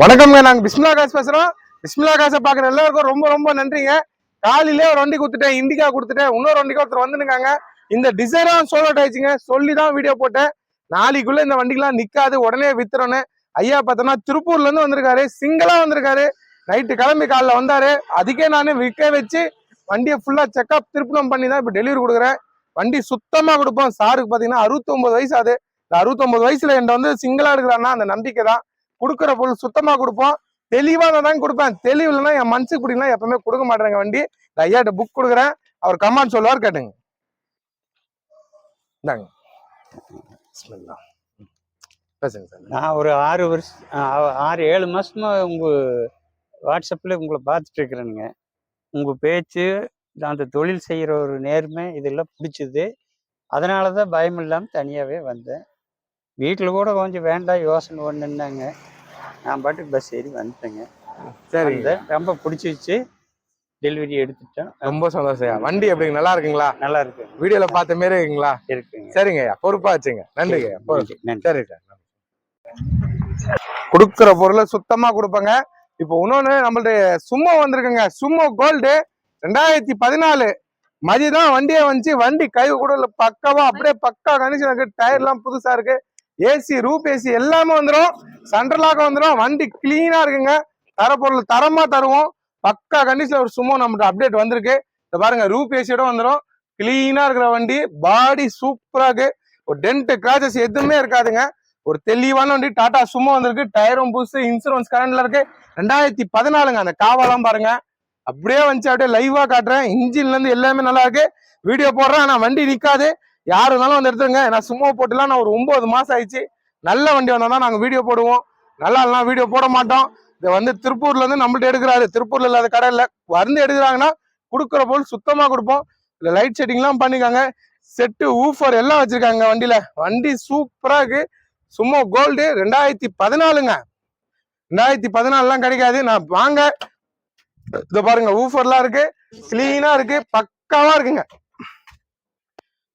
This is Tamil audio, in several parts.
வணக்கம்ங்க. நாங்க பிஸ்மிலா காசு பேசுறோம். பிஸ்மிலா காசை பாக்குற எல்லாருக்கும் ரொம்ப ரொம்ப நன்றிங்க. காலையிலே ஒரு வண்டி கொடுத்துட்டேன். இண்டிகா கொடுத்துட்டேன். இன்னொரு வண்டிக்கு ஒருத்தர் வந்துருக்காங்க இந்த டிசைனா சோலோட் ஆயிடுச்சுங்க சொல்லி தான் வீடியோ போட்டேன். நாளைக்குள்ள இந்த வண்டிக்கெல்லாம் நிக்காது. உடனே வித்துறோன்னு. ஐயா பார்த்தோன்னா திருப்பூர்ல இருந்து வந்திருக்காரு. சிங்கிளா வந்திருக்காரு. நைட்டு கிளம்பி காலைல வந்தாரு. அதுக்கே நான் விற்க வச்சு வண்டியை ஃபுல்லா செக்அப் திருப்பணம் பண்ணி தான் இப்போ டெலிவரி கொடுக்குறேன். வண்டி சுத்தமா கொடுப்போம். சாருக்கு பாத்தீங்கன்னா 69 வயசு ஆகுது இந்த 69 வயசுல என்கிட்ட வந்து சிங்கிளா எடுக்கிறான்னா அந்த நம்பிக்கை தான் கொடுக்குற பொருள் சுத்தமாக கொடுப்போம். தெளிவாக தான் கொடுப்பேன். தெளிவு இல்லைன்னா என் மனசுக்கு பிடிக்கலாம் எப்பவுமே கொடுக்க மாட்டேங்க வண்டி. இந்த ஐயாட்ட புக் கொடுக்குறேன். அவர் கமாண்ட் சொல்லுவார் கேட்டுங்க. இந்தாங்க. பேசுங்க சார். நான் ஒரு ஆறு வருஷம் ஆ- ஆறு ஏழு மாசமா உங்க வாட்ஸ்அப்ல உங்களை பார்த்துட்டு இருக்கிறேனுங்க உங்க பேச்சு அந்த தொழில் செய்யற ஒரு நேர்மை இதெல்லாம் பிடிச்சது. அதனால தான் பயம் இல்லாமல் தனியாகவே வந்தேன். வீட்டில் கூட கொஞ்சம் வேண்டாம் யோசனை பண்ணுன்னாங்க நான் பாட்டுக்கு பஸ் ஏறி வந்துட்டேங்க. சரிங்க வந்தேன். ரொம்ப பிடிச்சிச்சு டெலிவரி எடுத்துட்டேன். ரொம்ப சந்தோஷம். வண்டி எப்படிங்க? நல்லா இருக்குங்களா? நல்லா இருக்கு. வீடியோல பார்த்த மாரி இருக்குங்களா? இருக்குங்க. சரிங்க ஐயா. பொறுப்பா வச்சுங்க. நன்றிங்க சரி சார். கொடுக்குற பொருளை சுத்தமா கொடுப்பேங்க. இப்போ இன்னொன்னு நம்மள்ட்ட சும்மா வந்திருக்குங்க. சும்மா கோல்டு ரெண்டாயிரத்தி பதினாலு. மதியம் வண்டியே வந்துச்சு. வண்டி கை கூட பக்காவா அப்படியே பக்கா கண்டிஷன் இருக்கு டயர் எல்லாம் புதுசா இருக்கு. ஏசி ரூப் ஏசி எல்லாமே வந்துடும் சென்ட்ரலாக வந்துடும் வண்டி கிளீனாக இருக்குங்க. தர பொருள் தரமாக தருவோம். பக்கா கண்டிஷனில் ஒரு சும்மா நம்மகிட்ட அப்டேட் வந்திருக்கு. இந்த பாருங்க ரூப் ஏசியோட வந்துடும் கிளீனாக இருக்கிற வண்டி பாடி சூப்பராக இருக்கு. ஒரு டென்ட் கிராச்சஸ் எதுவுமே இருக்காதுங்க. ஒரு தெளிவான வண்டி டாடா சும்மா வந்திருக்கு. டயரும் புதுசு இன்சூரன்ஸ் கரண்ட்ல இருக்கு. ரெண்டாயிரத்தி பதினாலுங்க அந்த காவாலாம் பாருங்க. அப்படியே வந்துச்சு அப்படியே லைவா காட்டுறேன். இன்ஜின்ல இருந்து எல்லாமே நல்லா இருக்கு. வீடியோ போடுறேன் ஆனா வண்டி நிக்காது. யாரு இருந்தாலும் வந்து எடுத்துருங்க. நான் சும்மா போட்டுலாம் நான் ஒரு ஒன்பது மாதம் ஆயிடுச்சு. நல்ல வண்டி வந்தால் தான் நாங்கள் வீடியோ போடுவோம். நல்லா இல்லைனா வீடியோ போட மாட்டோம். இதை வந்து திருப்பூர்லேருந்து நம்மள்ட்ட எடுக்கிறாரு. திருப்பூரில் இல்லாத கடை இல்லை. வந்து எடுக்கிறாங்கன்னா கொடுக்குற பொருள் சுத்தமாக கொடுப்போம். இல்லை லைட் செட்டிங்லாம் பண்ணிக்காங்க. செட்டு ஊஃபர் எல்லாம் வச்சுருக்காங்க வண்டியில். வண்டி சூப்பராக இருக்கு. சும்மா கோல்டு ரெண்டாயிரத்தி பதினாலுங்க. ரெண்டாயிரத்தி பதினாலுலாம் கிடைக்காது. நான் வாங்க. இதை பாருங்க ஊஃபர்லாம் இருக்குது க்ளீனாக இருக்குது பக்காவாக இருக்குங்க.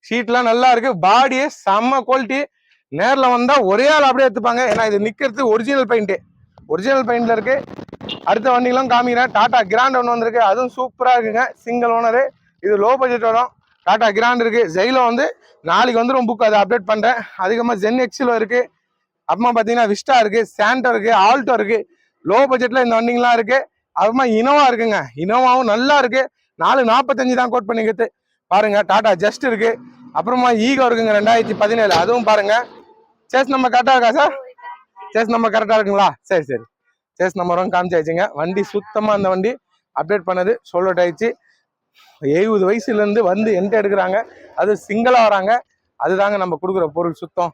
சீட்லாம் நல்லா இருக்கு. பாடியே செம்ம குவாலிட்டி நேரில் வந்தால் ஒரே ஆள் அப்படியே எடுத்துப்பாங்க. ஏன்னா இது நிற்கிறது ஒரிஜினல் பெயிண்ட்டு ஒரிஜினல் பெயிண்ட்டில் இருக்கு. அடுத்த வண்டிகளும் காமிக்கிறேன். டாடா கிராண்ட் ஒன்று வந்திருக்கு. அதுவும் சூப்பராக இருக்குங்க. சிங்கிள் ஓனரு இது லோ பட்ஜெட் வரும். டாடா கிராண்ட் இருக்கு. ஜெயிலோ வந்து நாளைக்கு வந்து ரொம்ப புக் அதை அப்டேட் பண்ணுறேன் அதிகமாக ஜென் எக்ஸிலோ இருக்கு. அப்புறமா பார்த்தீங்கன்னா விஸ்டா இருக்கு. சாண்டோ இருக்கு. ஆல்டோ இருக்கு. லோ பட்ஜெட்டில் இந்த வண்டிங்கெலாம் இருக்கு. அப்புறமா இனோவா இருக்குங்க. இனோவாவும் நல்லா இருக்கு. நாலு நாற்பத்தஞ்சு தான் கோட் பண்ணிக்கிறது. பாருங்க டாடா ஜஸ்ட் இருக்கு. அப்புறமா ஈகோ இருக்குங்க ரெண்டாயிரத்தி பதினேழு. அதுவும் பாருங்க. சேஸ் நம்ம கரெக்டா இருக்கா சார் சேஸ் நம்ம கரெக்டா இருக்குங்களா? சரி சரி. சேஸ் நம்பரும் காமிச்சாச்சுங்க வண்டி சுத்தமா அந்த வண்டி அப்டேட் பண்ணது சொல்லட் ஆயிடுச்சு எழுபது வயசுல இருந்து வந்து என்கிட்ட எடுக்கிறாங்க. அது சிங்கிளா வராங்க. அதுதாங்க நம்ம கொடுக்குற பொருள் சுத்தம்.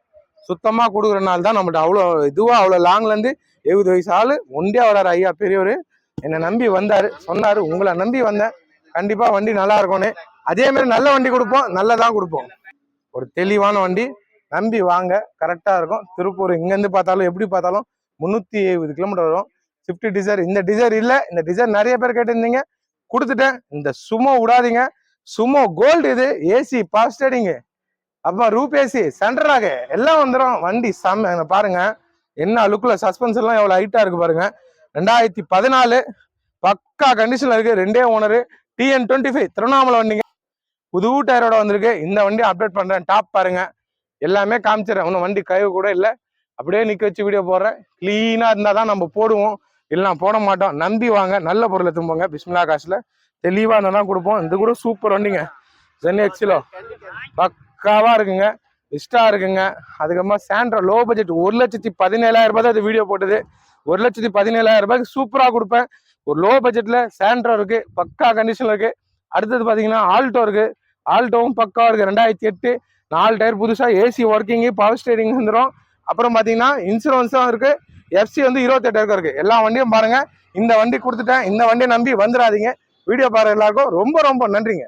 சுத்தமா கொடுக்குறனால தான் நம்மகிட்ட அவ்வளோ இதுவா அவ்வளோ லாங்ல இருந்து எழுபது வயசு ஆளு ஒண்டியா வராரு ஐயா பெரியவர். என்னை நம்பி வந்தாரு சொன்னாரு. உங்களை நம்பி வந்தேன். கண்டிப்பா வண்டி நல்லா இருக்கும்னு. அதே மாதிரி நல்ல வண்டி கொடுப்போம் நல்லதான் கொடுப்போம். ஒரு தெளிவான வண்டி நம்பி வாங்க கரெக்டாக இருக்கும். திருப்பூர் இங்கேருந்து பார்த்தாலும் எப்படி பார்த்தாலும் முந்நூற்றி எழுபது கிலோமீட்டர் வரும். ஸ்விஃப்ட் டிசைர் இந்த டிசைர் இல்லை. இந்த டிசைர் நிறைய பேர் கேட்டிருந்தீங்க. கொடுத்துட்டேன். இந்த சுமோ விடாதீங்க. சுமோ கோல்டு இது ஏசி பவர் அப்புறம் ரூப் ஏசி சென்டராக எல்லாம் வந்துடும் வண்டி செம்ம பாருங்க. என்ன லுக்கில் சஸ்பென்ஸ் எல்லாம் ஹைட்டாக ஹைட்டா இருக்கு பாருங்க. ரெண்டாயிரத்தி பதினாலு பக்கா கண்டிஷனில் இருக்கு. ரெண்டே owner TN twenty five Tiruvannamalai வண்டிங்க. புது டயரோட வந்திருக்கு. இந்த வண்டி அப்டேட் பண்றேன். டாப் பாருங்க. எல்லாமே காமிச்சிடறேன். ஒன்றும் வண்டி கழிவு கூட இல்லை. அப்படியே நிக்க வச்சு வீடியோ போடுறேன். கிளீனா இருந்தால் தான் நம்ம போடுவோம். இல்லைனா போட மாட்டோம். நம்பி வாங்க. நல்ல பொருளை திரும்புங்க பிஸ்மிலா காசுல. தெளிவா இருந்தா கொடுப்போம். இது கூட சூப்பர் வண்டிங்க. ஜென் எக்ஸிலோ பக்காவா இருக்குங்க. இஷ்டா இருக்குங்க. அதுக்கப்புறமா சாண்ட்ரா லோ பட்ஜெட் ஒரு லட்சத்தி பதினேழாயிரம் ரூபாய் தான் இது வீடியோ போட்டது. ஒரு லட்சத்தி பதினேழாயிரம் ரூபாய்க்கு சூப்பரா கொடுப்பேன். ஒரு லோ பட்ஜெட்ல சாண்ட்ரா இருக்கு. பக்கா கண்டிஷன்ல இருக்கு. அடுத்தது பாத்தீங்கன்னா ஆல்டோ இருக்கு. ஆல்டோவும் பக்கா இருக்குது. ரெண்டாயிரத்தி எட்டு நாலு டயர் புதுசாக ஏசி ஒர்க்கிங்கு பவர் ஸ்டேரிங் வந்துடும் அப்புறம் பார்த்தீங்கன்னா இன்சூரன்ஸும் இருக்குது எஃப்சி வந்து இருபத்தெட்டாயிரம் இருக்கு. எல்லா வண்டியும் பாருங்கள் இந்த வண்டி கொடுத்துட்டேன். இந்த வண்டியை நம்பி வந்துடாதீங்க. வீடியோ பாருங்க எல்லாருக்கும். ரொம்ப ரொம்ப நன்றிங்க.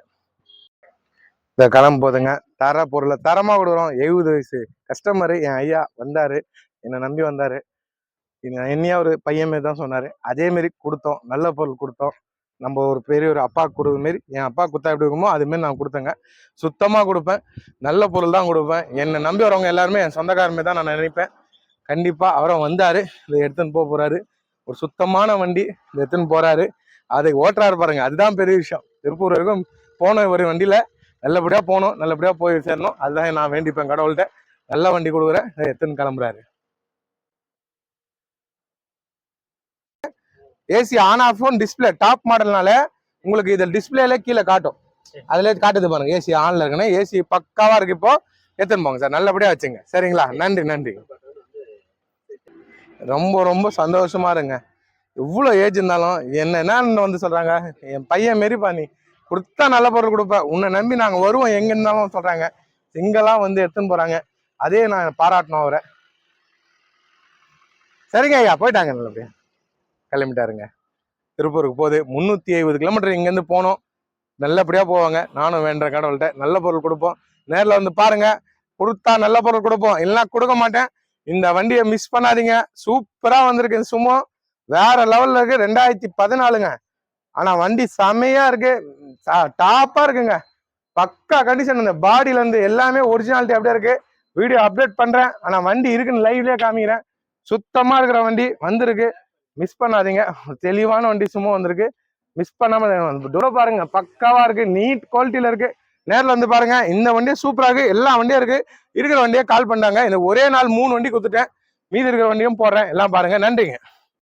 இந்த கிளம்பு போதுங்க. தர பொருளை தரமாக கொடுக்குறோம் எழுபது வயசு கஸ்டமர் என் ஐயா வந்தார். என்னை நம்பி வந்தார். என்னையா ஒரு பையன் மாரி தான் சொன்னார். அதேமாரி கொடுத்தோம். நல்ல பொருள் கொடுத்தோம். நம்ம ஒரு பெரிய ஒரு அப்பா கொடுக்குற மாரி என் அப்பா கொடுத்தா எப்படி இருக்குமோ அது மாரி நான் கொடுத்தேங்க. சுத்தமாக கொடுப்பேன். நல்ல பொருள் தான் கொடுப்பேன். என்னை நம்பி வரவங்க எல்லாருமே என் சொந்தக்காரமே தான் நான் நினைப்பேன். கண்டிப்பாக அவரும் வந்தார். இதை எடுத்துன்னு போக போகிறாரு ஒரு சுத்தமான வண்டி இதை எடுத்துன்னு போகிறாரு அதை ஓட்டுறாரு பாருங்க. அதுதான் பெரிய விஷயம். திருப்பூர் வரைக்கும் போன ஒரு வண்டியில் நல்லபடியாக போகணும் நல்லபடியாக போய் சேரணும். அதுதான் நான் வேண்டிப்பேன் கடவுள்கிட்ட. நல்ல வண்டி கொடுக்குறேன். இதை எடுத்துன்னு கிளம்புறாரு. AC on off display top மாடல்னால உங்களுக்கு இதில் டிஸ்பிளேல கீழே காட்டும். அதுல காட்டுது பாருங்க ஏசி ஆன்ல இருக்குன்னா ஏசி பக்காவா இருக்கு இப்போ. எடுத்துன்னு போங்க சார்? நல்லபடியா வச்சுங்க. சரிங்களா? நன்றி நன்றி. ரொம்ப ரொம்ப சந்தோஷமா இருங்க. இவ்வளோ ஏஜ் இருந்தாலும் என்ன வந்து சொல்றாங்க? என் பையன் மாரிப்பா நீ. கொடுத்தா நல்ல பொருள் கொடுப்ப. உன்னை நம்பி நாங்க வருவோம். எங்க இருந்தாலும் சொல்றாங்க. சிங்கெல்லாம் வந்து எடுத்துன்னு போறாங்க. அதே நான் பாராட்டணும் அவரை. சரிங்க ஐயா போயிட்டாங்க நல்லபடியா. கிளம்பிட்டாருங்க. திருப்பூருக்கு போகுது முந்நூற்றி ஐம்பது கிலோமீட்டர் இங்கேருந்து போனோம். நல்லபடியாக போவாங்க. நானும் வேண்ட கடவுள்கிட்ட நல்ல பொருள் கொடுப்போம். நேரில் வந்து பாருங்கள் கொடுத்தா நல்ல பொருள் கொடுப்போம். இல்லைனா கொடுக்க மாட்டேன். இந்த வண்டியை மிஸ் பண்ணாதீங்க. சூப்பராக வந்திருக்கு சும்மா வேறு வேற லெவலில் இருக்குது ரெண்டாயிரத்தி பதினாலுங்க. ஆனால் வண்டி செமையா இருக்குது டாப்பாக இருக்குங்க. பக்கா கண்டிஷன் இந்த பாடியிலேருந்து எல்லாமே ஒரிஜினாலிட்டி அப்படியே இருக்குது வீடியோ அப்டேட் பண்ணுறேன் ஆனால் வண்டி இருக்குன்னு லைவ்லேயே காமிக்கிறேன். சுத்தமாக இருக்கிற வண்டி வந்திருக்கு. மிஸ் பண்ணாதீங்க. தெளிவான வண்டி சும்மா வந்திருக்கு. மிஸ் பண்ணாமல் தூரம் பாருங்க. பக்காவாக இருக்கு. நீட் குவாலிட்டியில் இருக்கு. நேரில் வந்து பாருங்க. இந்த வண்டியும் சூப்பராக இருக்கு. எல்லா வண்டியும் இருக்கு. இருக்கிற வண்டியை கால் பண்ணாங்க இந்த ஒரே நாள் மூணு வண்டி கொடுத்துட்டேன். மீதி இருக்கிற வண்டியும் போடுறேன். எல்லாம் பாருங்க. நன்றிங்க.